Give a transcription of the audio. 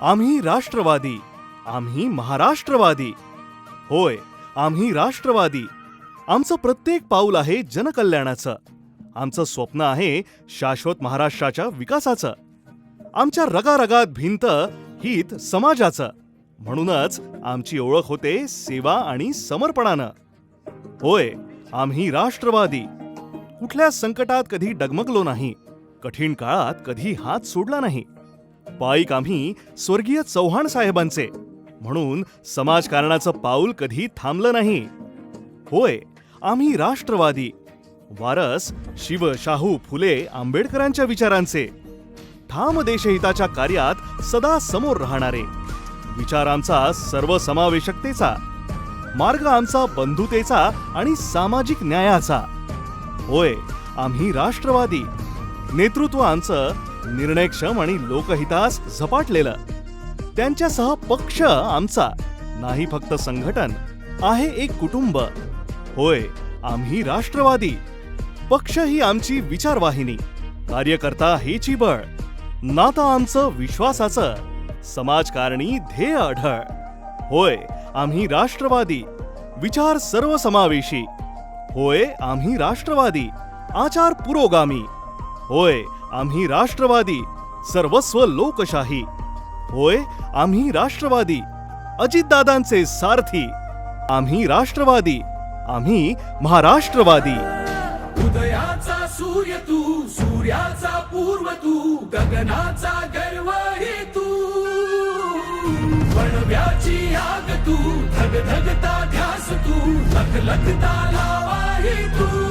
आम्ही राष्ट्रवादी आम्ही महाराष्ट्रवादी. होय आम्ही राष्ट्रवादी. आमचं प्रत्येक पाऊल आहे जनकल्याणाचं. आमचं स्वप्न आहे शाश्वत महाराष्ट्राच्या विकासाचं. आमच्या रगारगात भिंत हित समाजाचं. म्हणूनच आमची ओळख होते सेवा आणि समर्पणानं. होय आम्ही राष्ट्रवादी. कुठल्या संकटात कधी डगमगलो नाही कठीण काळात कधी हात सोडला नाही. पाईक आम्ही स्वर्गीय चव्हाण साहेबांचे. म्हणून समाजकारणाचं पाऊल कधी थांबलं नाही. होय आम्ही राष्ट्रवादी. वारस शिव शाहू फुले आंबेडकरांच्या विचारांचे. ठाम देशहिताच्या कार्यात सदा समोर राहणारे. विचार आमचा सर्वसमावेशकतेचा. मार्ग आमचा बंधुतेचा आणि सामाजिक न्यायाचा. होय आम्ही राष्ट्रवादी. नेतृत्व आमचं निर्णयक्षम आणि लोकहितास झपाटलेलं. त्यांच्यासह पक्ष आमचा नाही फक्त संघटन आहे एक कुटुंब. होय आम्ही राष्ट्रवादी. पक्ष ही आमची विचारवाहिनी कार्यकर्ता हेची बळ. नातं आमचं विश्वासाचं समाजकारणी ध्येय आढळ. होय आम्ही राष्ट्रवादी. विचार सर्वसमावेशी. होय आम्ही राष्ट्रवादी. आचार पुरोगामी. होय आम्ही राष्ट्रवादी सर्वस्व लोकशाही. होय आम्ही राष्ट्रवादी अजितदादांचे सारथी. आम्ही राष्ट्रवादी आम्ही महाराष्ट्रवादी. उदयाचा सूर्य तू सूर्याचा पूर्व तू गगनाचा गर्व हे तू. पणव्याची आग तू धग धगता ध्यास तू लख लखता लावा हे तू.